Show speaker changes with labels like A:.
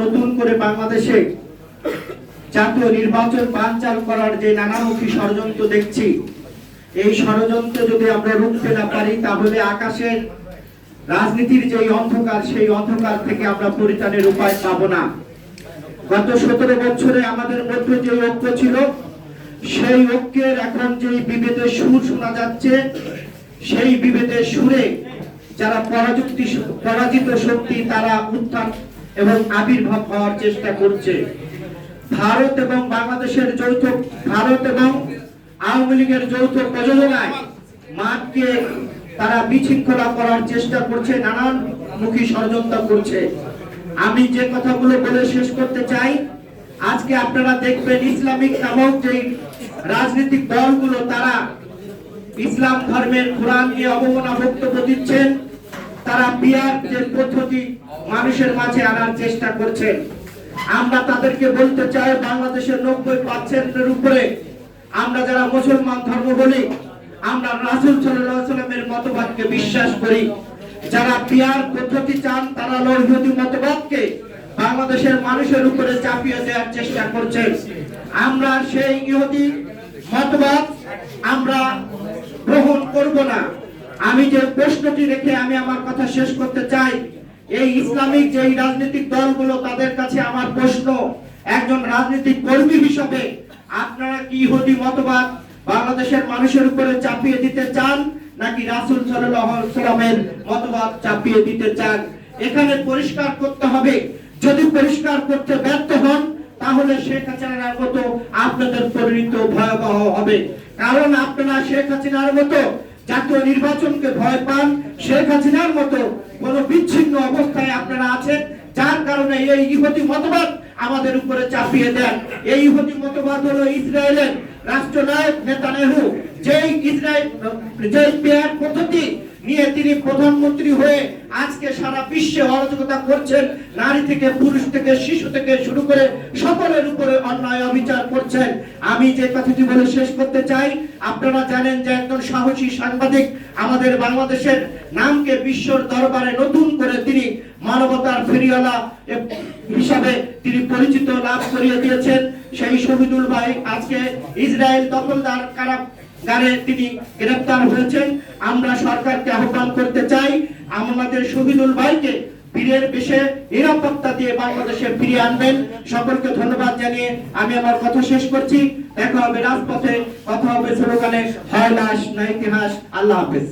A: নতুন করে বাংলাদেশে জাতীয় নির্বাচন বানচাল করার যে নানামুখী ষড়যন্ত্র দেখছি, এই ষড়যন্ত্র যদি আমরা রুখতে না পারি, তাহলে আকাশের রাজনীতির যে অন্ধকার, সেই অন্ধকার থেকে আমরা পরিত্রাণের উপায় পাবো না। গত সতেরো বছরে আমাদের মধ্যে যে ঐক্য ছিল, সেই ঐক্যের এখন যে বিভেদের সুর শোনা যাচ্ছে, সেই বিভেদের সুরে যারা পরাযুক্তি, পরাজিত শক্তি, তারা উত্থান এবং আবির্ভাব হওয়ার চেষ্টা করছে। ভারত এবং বাংলাদেশের যৌথ ভারত এবং আওয়ামী লীগের যৌথ প্রযোজনায় মাঠকে তারা বিশৃঙ্খলা করার চেষ্টা করছে নানান মুখী ষড়যন্ত্র করছে। আমি যে কথাগুলো বলে শেষ করতে চাই, আজকে আপনারা দেখবেন ইসলামিক নামক যে রাজনৈতিক দলগুলো, তারা ইসলাম ধর্মের কোরআন নিয়ে অবমাননা বক্তব্য দিচ্ছেন। তারা বিয়ার যে পদ্ধতি মানুষের মাঝে আনার চেষ্টা করছেন আমরা তাদেরকে বলতে চাই, বাংলাদেশের নব্বই পার্সেন্টের উপরে আমরা যারা মুসলমান ধর্ম বলি, আমরা রাসুল সাল্লামের মতবাদকে বিশ্বাস করি। যারা বিয়ার পদ্ধতি চান, তারা লৌহদি মতবাদকে বাংলাদেশের মানুষের উপরে চাপিয়ে দেওয়ার চেষ্টা করছেন আমরা সেই ইহুদি মতবাদ, আমরা গ্রহণ করব না আমি যে প্রশ্নটি রেখে আমি আমার কথা শেষ করতে চাই। এই ইসলামিক যে রাজনৈতিক দলগুলো তাদের কাছে আমার প্রশ্ন, একজন রাজনৈতিক কর্মী হিসেবে আপনারা কি ইহুদি মতবাদ বাংলাদেশের মানুষের উপরে চাপিয়ে দিতে চান, নাকি রাসুল সাল্লামের মতবাদ চাপিয়ে দিতে চান? এখানে পরিষ্কার করতে হবে, যদি পরিষ্কার করতে ব্যর্থ হন, তাহলে শেখ হাসিনার মতো আপনাদের পরিণত ভয়াবহ হবে। কারণ আপনারা শেখ হাসিনার মতো জাতীয় নির্বাচনকে ভয় পান শেখ হাসিনার মতো কোন বিচ্ছিন্ন অবস্থায় আপনারা আছেন, যার কারণে এই ইহুদি মতবাদ আমাদের উপরে চাপিয়ে দেন। এই ইহুদি মতবাদ হলো ইসরায়েলের রাষ্ট্রনায়ক নেতানেহু, যেই ইসরায়েল যে পেয়ার পদ্ধতি নিয়ে তিনি প্রধানমন্ত্রী হয়ে আজকে সারা বিশ্বে অরাজকতা করছেন। নারী থেকে পুরুষ থেকে শিশু থেকে শুরু করে সকলের উপরে অন্যায় অবিচার করছেন। আমি যে কথাটি বলে শেষ করতে চাই, আপনারা জানেন যে একজন সাহসী সাংবাদিক আমাদের বাংলাদেশের নামকে বিশ্বর দরবারে নতুন করে তিনি মানবতার ফেরিওয়ালা হিসাবে তিনি পরিচিত লাভ করিয়ে দিয়েছেন। সেই শহীদুল ভাই আজকে ইসরায়েল দখলদার কারা গারে তিনি গ্রেফতার হয়েছেন, আমরা সরকারকে আহ্বান করতে চাই, আমাদের শহীদুল ভাইকে বীরের বেশে নিরাপত্তা দিয়ে বাংলাদেশে ফিরিয়ে আনবেন। সকলকে ধন্যবাদ জানিয়ে আমি আমার কথা শেষ করছি। দেখা হবে রাজপথে, কথা হবে স্লোগানে, হয় লাশ না ইতিহাস, আল্লাহ হাফেজ।